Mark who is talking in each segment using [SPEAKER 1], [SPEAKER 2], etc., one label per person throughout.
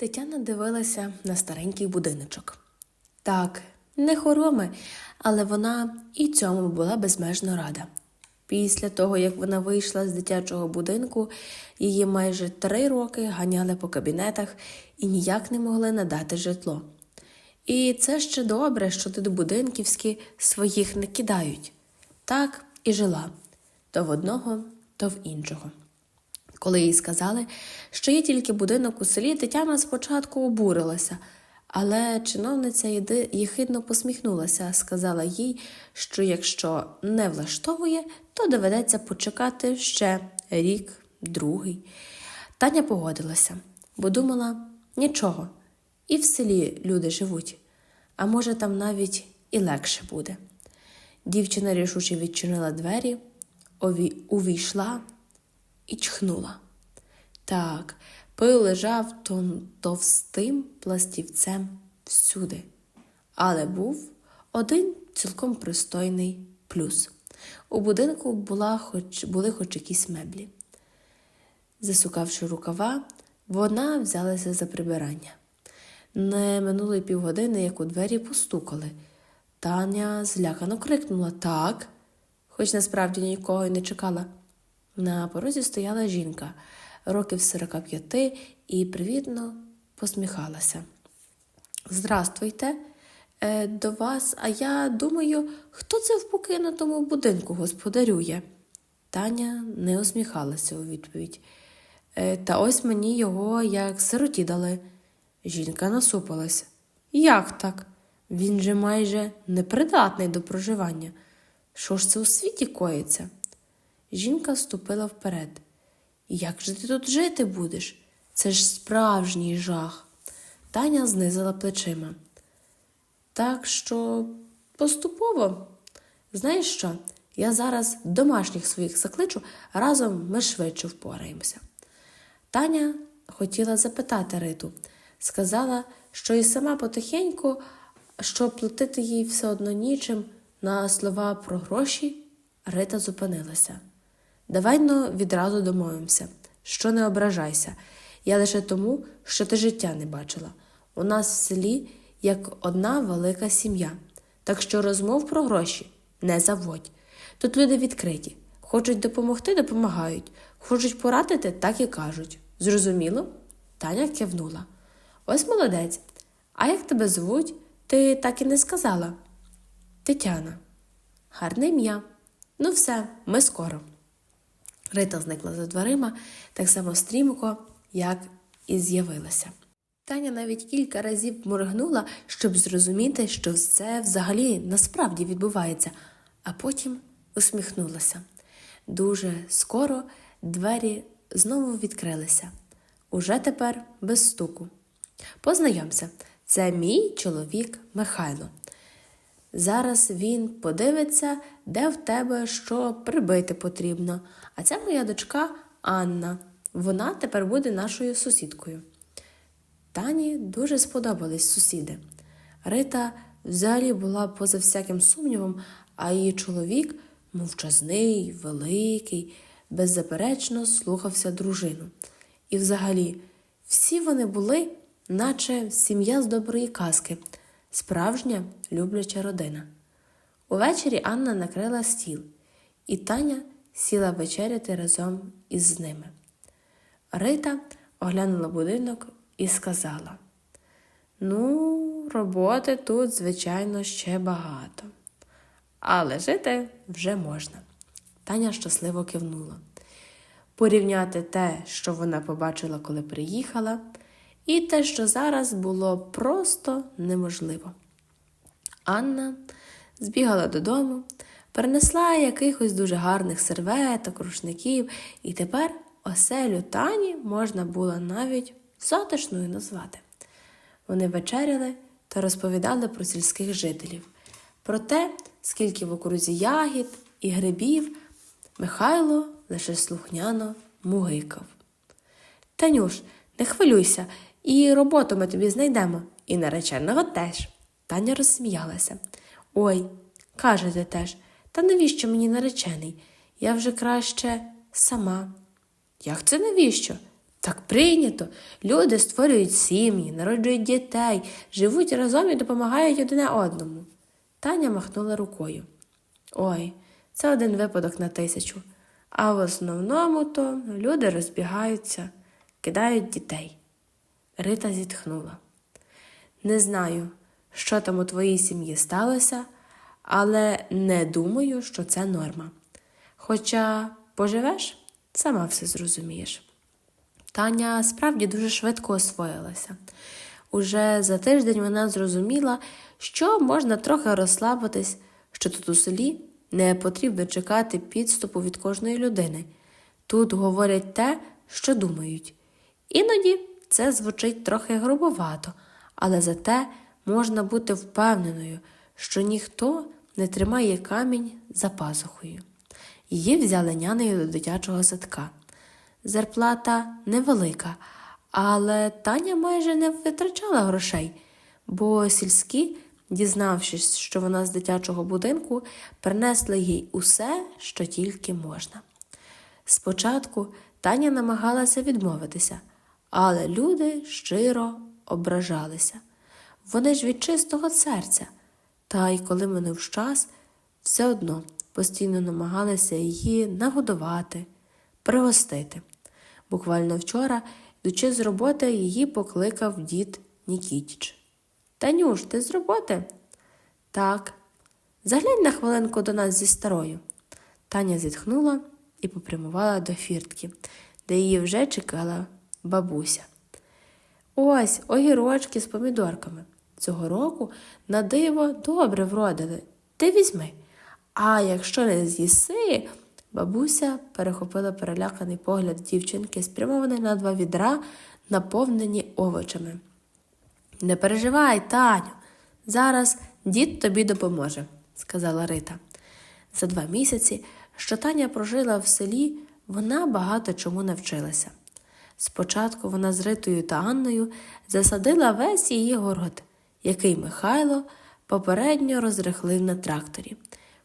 [SPEAKER 1] Тетяна дивилася на старенький будиночок. Так, не хороми, але вона і цьому була безмежно рада. Після того, як вона вийшла з дитячого будинку, її майже три роки ганяли по кабінетах і ніяк не могли надати житло. І це ще добре, що тут будинківські своїх не кидають. Так і жила то в одного, то в іншого. Коли їй сказали, що є тільки будинок у селі, Тетяна спочатку обурилася, але чиновниця єхидно посміхнулася, сказала їй, що якщо не влаштовує, то доведеться почекати ще рік, другий. Таня погодилася, бо думала нічого, і в селі люди живуть, а може там навіть і легше буде. Дівчина рішуче відчинила двері, увійшла і чхнула. Так, пил лежав товстим пластівцем всюди. Але був один цілком пристойний плюс. У будинку була хоч, були хоч якісь меблі. Засукавши рукава, вона взялася за прибирання. Не минуло й півгодини, як у двері постукали. Таня злякано крикнула так, хоч насправді нікого й не чекала. На порозі стояла жінка років 45 і привітно посміхалася. Здрастуйте, е, до вас, а я думаю, хто це в покинутому будинку господарює? Таня не усміхалася у відповідь. «Е, Та ось мені його як сироті дали. Жінка насупилась. Як так? Він же майже непридатний до проживання. Що ж це у світі коїться? Жінка ступила вперед. Як же ти тут жити будеш? Це ж справжній жах. Таня знизила плечима. Так що поступово. Знаєш що? Я зараз домашніх своїх закличу, разом ми швидше впораємося. Таня хотіла запитати Риту, сказала, що і сама потихеньку, що платити їй все одно нічим на слова про гроші, Рита зупинилася. Давай но відразу домовимося, що не ображайся. Я лише тому, що ти життя не бачила. У нас в селі як одна велика сім'я. Так що розмов про гроші не заводь. Тут люди відкриті. Хочуть допомогти, допомагають. Хочуть порадити, так і кажуть. Зрозуміло? Таня кивнула. Ось молодець. А як тебе звуть? Ти так і не сказала. Тетяна. Гарне ім'я. Ну все, ми скоро. Рита зникла за дверима так само стрімко, як і з'явилася. Таня навіть кілька разів моргнула, щоб зрозуміти, що це взагалі насправді відбувається, а потім усміхнулася. Дуже скоро двері знову відкрилися. Уже тепер без стуку. Познайомся, це мій чоловік Михайло. Зараз він подивиться, де в тебе що прибити потрібно. А це моя дочка Анна. Вона тепер буде нашою сусідкою. Тані дуже сподобались сусіди. Рита взагалі була поза всяким сумнівом, а її чоловік мовчазний, великий, беззаперечно слухався дружину. І взагалі, всі вони були, наче сім'я з доброї казки, справжня любляча родина. Увечері Анна накрила стіл, і Таня сіла вечеряти разом із ними. Рита оглянула будинок і сказала: Ну, роботи тут, звичайно, ще багато. Але жити вже можна. Таня щасливо кивнула. Порівняти те, що вона побачила, коли приїхала, і те, що зараз було просто неможливо. Анна збігала додому, принесла якихось дуже гарних серветок, рушників, і тепер оселю Тані можна було навіть затишною назвати. Вони вечеряли та розповідали про сільських жителів, про те, скільки в окрузі ягід і грибів Михайло лише слухняно мугикав. Танюш, не хвилюйся, і роботу ми тобі знайдемо, і нареченого теж. Таня розсміялася. Ой, кажете теж, та навіщо мені наречений? Я вже краще сама. Як це навіщо? Так прийнято. Люди створюють сім'ї, народжують дітей, живуть разом і допомагають одне одному. Таня махнула рукою. Ой, це один випадок на тисячу. А в основному то люди розбігаються, кидають дітей. Рита зітхнула. Не знаю, що там у твоїй сім'ї сталося, але не думаю, що це норма. Хоча поживеш, сама все зрозумієш. Таня справді дуже швидко освоїлася. Уже за тиждень вона зрозуміла, що можна трохи розслабитись, що тут у селі не потрібно чекати підступу від кожної людини. Тут говорять те, що думають. Іноді це звучить трохи грубовато, але зате можна бути впевненою, що ніхто не тримає камінь за пазухою. Її взяли нянею до дитячого садка. Зарплата невелика, але Таня майже не витрачала грошей, бо сільські, дізнавшись, що вона з дитячого будинку, принесли їй усе, що тільки можна. Спочатку Таня намагалася відмовитися, але люди щиро ображалися. Вони ж від чистого серця, та й коли минув час, все одно постійно намагалися її нагодувати, пригостити. Буквально вчора, йдучи з роботи, її покликав дід Нікітіч. Танюш, ти з роботи? Так. Заглянь на хвилинку до нас зі старою. Таня зітхнула і попрямувала до фіртки, де її вже чекала бабуся. Ось огірочки з помідорками. Цього року на диво добре вродили. Ти візьми. А якщо не з'їси, бабуся перехопила переляканий погляд дівчинки, спрямований на два відра, наповнені овочами. Не переживай, Таню, зараз дід тобі допоможе, сказала Рита. За два місяці, що Таня прожила в селі, вона багато чому навчилася. Спочатку вона з Ритою та Анною засадила весь її город, який Михайло попередньо розрихлив на тракторі.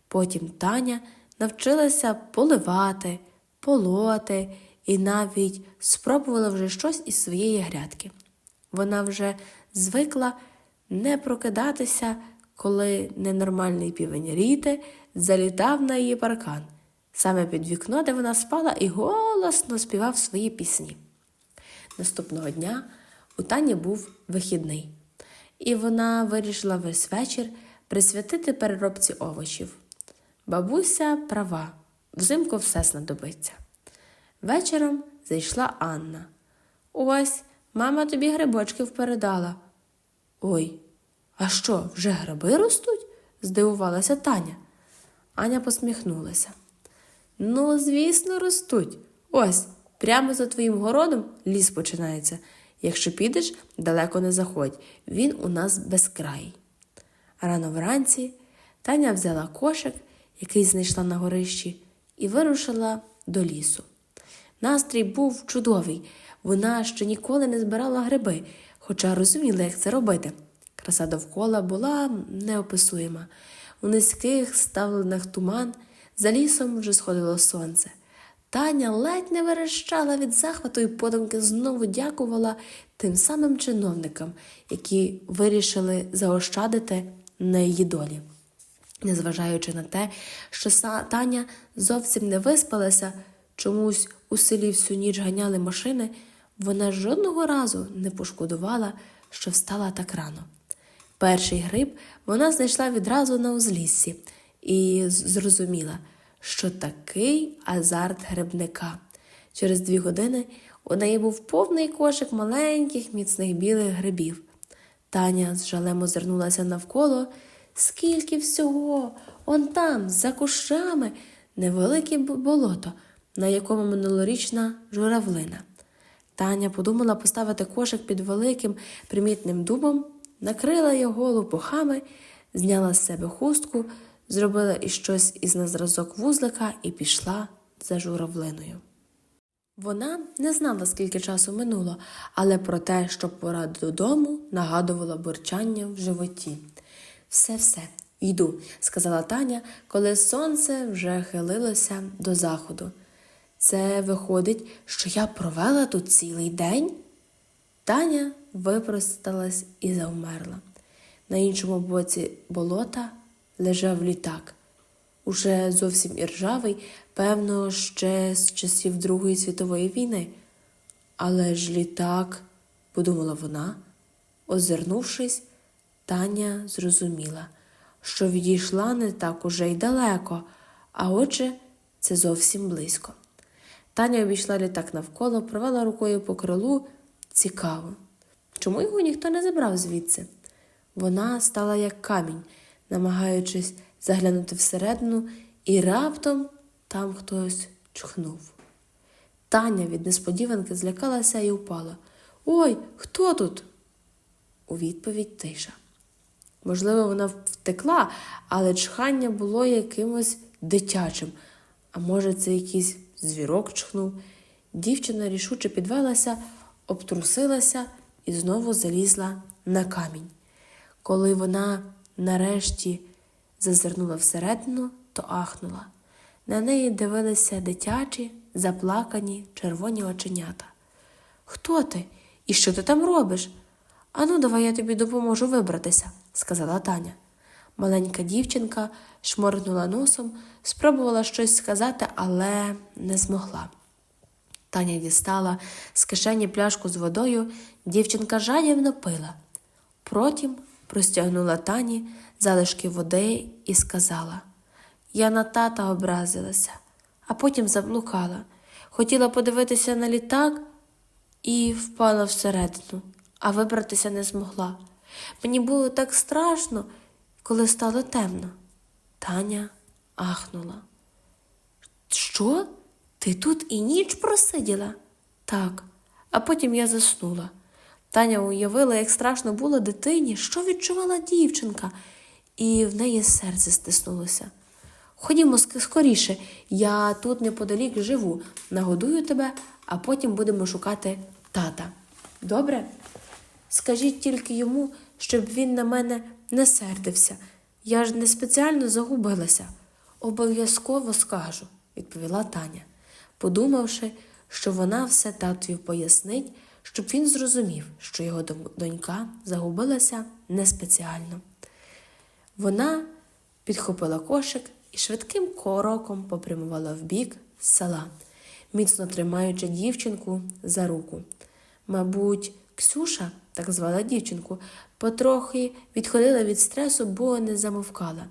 [SPEAKER 1] Потім Таня навчилася поливати, полоти і навіть спробувала вже щось із своєї грядки. Вона вже звикла не прокидатися, коли ненормальний півень Ріти залітав на її паркан, саме під вікно, де вона спала, і голосно співав свої пісні. Наступного дня у Тані був вихідний, і вона вирішила весь вечір присвятити переробці овочів. Бабуся права, взимку все знадобиться. Вечором зайшла Анна. Ось, мама тобі грибочків передала. Ой, а що, вже гриби ростуть? здивувалася Таня. Аня посміхнулася. Ну, звісно, ростуть. Ось, прямо за твоїм городом ліс починається. Якщо підеш, далеко не заходь, він у нас безкрай. Рано вранці Таня взяла кошик, який знайшла на горищі, і вирушила до лісу. Настрій був чудовий. Вона ще ніколи не збирала гриби, хоча розуміла, як це робити. Краса довкола була неописуєма. У низьких ставлених туман за лісом вже сходило сонце. Таня ледь не верещала від захвату і подумки знову дякувала тим самим чиновникам, які вирішили заощадити на її долі. Незважаючи на те, що Таня зовсім не виспалася, чомусь у селі всю ніч ганяли машини, вона жодного разу не пошкодувала, що встала так рано. Перший гриб вона знайшла відразу на узліссі і зрозуміла, що такий азарт грибника. Через дві години у неї був повний кошик маленьких міцних білих грибів. Таня з жалем озирнулася навколо. Скільки всього, он там, за кущами, невелике болото, на якому минулорічна журавлина. Таня подумала поставити кошик під великим примітним дубом, накрила його лопухами, зняла з себе хустку, зробила щось із на зразок вузлика і пішла за журавлиною. Вона не знала, скільки часу минуло, але про те, що пора додому, нагадувала бурчання в животі. Все, все, йду, сказала Таня, коли сонце вже хилилося до заходу. Це виходить, що я провела тут цілий день? Таня випросталась і завмерла. На іншому боці болота лежав літак, уже зовсім іржавий, певно, ще з часів Другої світової війни. Але ж літак, подумала вона, озирнувшись, Таня зрозуміла, що відійшла не так уже й далеко, а отже, це зовсім близько. Таня обійшла літак навколо, провела рукою по крилу. Цікаво. Чому його ніхто не забрав звідси? Вона стала як камінь, намагаючись заглянути всередину, і раптом там хтось чхнув. Таня від несподіванки злякалася і впала. Ой, хто тут? У відповідь тиша. Можливо, вона втекла, але чхання було якимось дитячим. А може, це якийсь звірок чхнув. Дівчина рішуче підвелася, обтрусилася і знову залізла на камінь. Коли вона нарешті зазирнула всередину, то ахнула. На неї дивилися дитячі, заплакані червоні оченята. Хто ти? І що ти там робиш? Ану, давай я тобі допоможу вибратися, сказала Таня. Маленька дівчинка шморгнула носом, спробувала щось сказати, але не змогла. Таня дістала з кишені пляшку з водою, дівчинка жадібно пила. Потім простягнула Тані залишки води і сказала Я на тата образилася, а потім заблукала. Хотіла подивитися на літак і впала всередину, а вибратися не змогла. Мені було так страшно, коли стало темно. Таня ахнула. Що? Ти тут і ніч просиділа? Так, а потім я заснула. Таня уявила, як страшно було дитині, що відчувала дівчинка, і в неї серце стиснулося. Ходімо скоріше, я тут неподалік живу, нагодую тебе, а потім будемо шукати тата. Добре? Скажіть тільки йому, щоб він на мене не сердився. Я ж не спеціально загубилася. Обов'язково скажу, відповіла Таня, подумавши, що вона все татові пояснить, щоб він зрозумів, що його донька загубилася не спеціально. Вона підхопила кошик і швидким кроком попрямувала в бік села, міцно тримаючи дівчинку за руку. Мабуть, Ксюша, так звала дівчинку, потрохи відходила від стресу, бо не замовкала.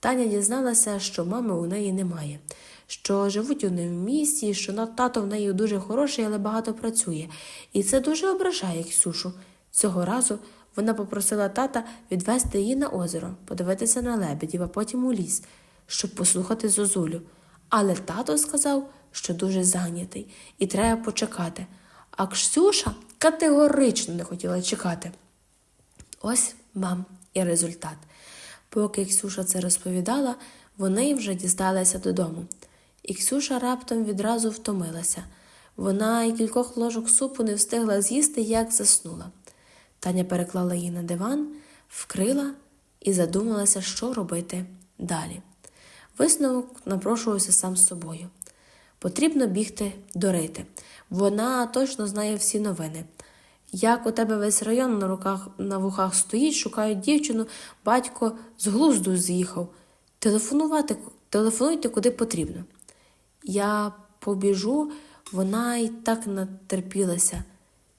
[SPEAKER 1] Таня дізналася, що мами у неї немає, що живуть вони в місті, що тато в неї дуже хороший, але багато працює. І це дуже ображає Ксюшу. Цього разу вона попросила тата відвести її на озеро, подивитися на лебедів, а потім у ліс, щоб послухати зозулю. Але тато сказав, що дуже зайнятий і треба почекати. А Ксюша категорично не хотіла чекати. Ось мам і результат. Поки Ксюша це розповідала, вони вже дісталися додому. І Ксюша раптом відразу втомилася. Вона і кількох ложок супу не встигла з'їсти, як заснула. Таня переклала її на диван, вкрила і задумалася, що робити далі. Висновок напрошувався сам з собою. Потрібно бігти до Рити. Вона точно знає всі новини. Як у тебе весь район на руках на вухах стоїть, шукають дівчину, батько з глузду з'їхав. Телефонувати, телефонуйте куди потрібно. Я побіжу, вона й так натерпілася.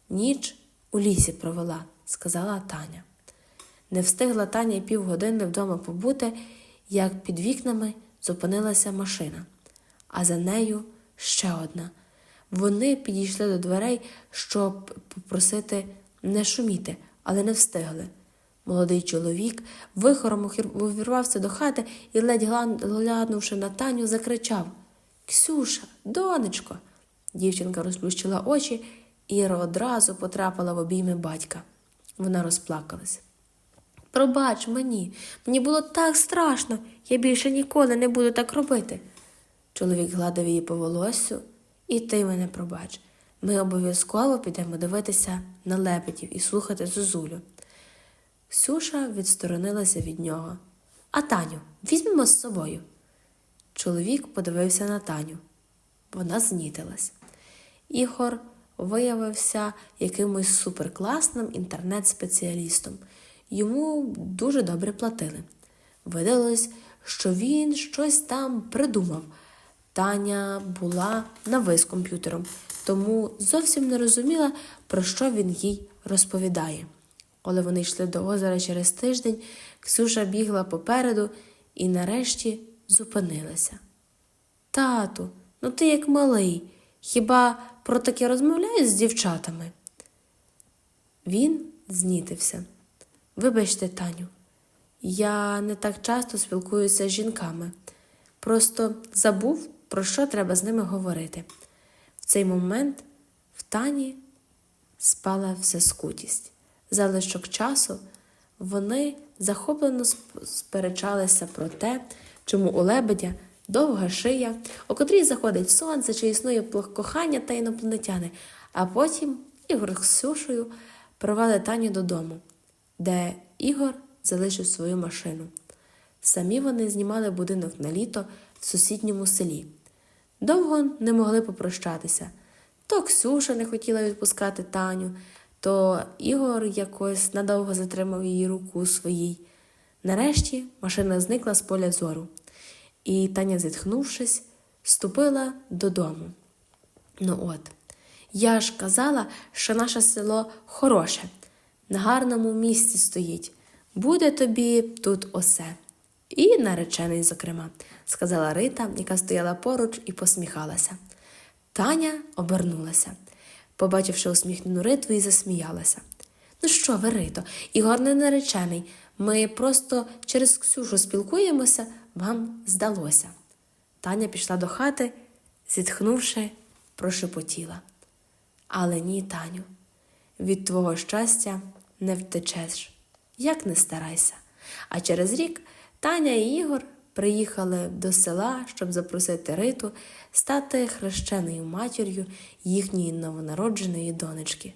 [SPEAKER 1] Ніч у лісі провела, сказала Таня. Не встигла Таня півгодини вдома побути, як під вікнами зупинилася машина, а за нею ще одна. Вони підійшли до дверей, щоб попросити не шуміти, але не встигли. Молодий чоловік вихором увірвався до хати і, ледь глянувши на Таню, закричав Ксюша, донечко. Дівчинка розплющила очі і одразу потрапила в обійми батька. Вона розплакалась. Пробач мені, мені було так страшно, я більше ніколи не буду так робити. Чоловік гладив її по волоссю, і ти мене пробач. Ми обов'язково підемо дивитися на лебедів і слухати зозулю. Ксюша відсторонилася від нього. А Таню, візьмемо з собою. Чоловік подивився на Таню. Вона знітилась. Ігор виявився якимось суперкласним інтернет-спеціалістом. Йому дуже добре платили. Видалось, що він щось там придумав. Таня була на ви з комп'ютером, тому зовсім не розуміла, про що він їй розповідає. Коли вони йшли до озера через тиждень, Ксюша бігла попереду і нарешті зупинилася. Тату, ну ти як малий, хіба про таке розмовляєш з дівчатами? Він знітився. Вибачте, Таню, я не так часто спілкуюся з жінками. Просто забув, про що треба з ними говорити. В цей момент в Тані спала вся скутість. Залишок часу вони захоплено сперечалися про те, чому у лебедя довга шия, у котрій заходить сонце, чи існує кохання та інопланетяни, а потім Ігор з Ксюшею провели Таню додому, де Ігор залишив свою машину. Самі вони знімали будинок на літо в сусідньому селі. Довго не могли попрощатися. То Ксюша не хотіла відпускати Таню, то Ігор якось надовго затримав її руку у своїй. Нарешті машина зникла з поля зору, і Таня, зітхнувшись, ступила додому. Ну от, я ж казала, що наше село хороше, на гарному місці стоїть. Буде тобі тут усе. І наречений, зокрема, сказала Рита, яка стояла поруч і посміхалася. Таня обернулася, побачивши усміхнену Риту, і засміялася. Ну що ви, Рито, Ігор не наречений. Ми просто через Ксюшу спілкуємося, вам здалося. Таня пішла до хати, зітхнувши, прошепотіла. Але ні, Таню, від твого щастя не втечеш, як не старайся. А через рік Таня і Ігор приїхали до села, щоб запросити Риту стати хрещеною матір'ю їхньої новонародженої донечки.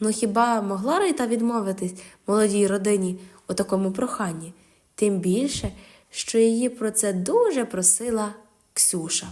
[SPEAKER 1] Ну хіба могла Рита відмовитись молодій родині у такому проханні? Тим більше, що її про це дуже просила Ксюша.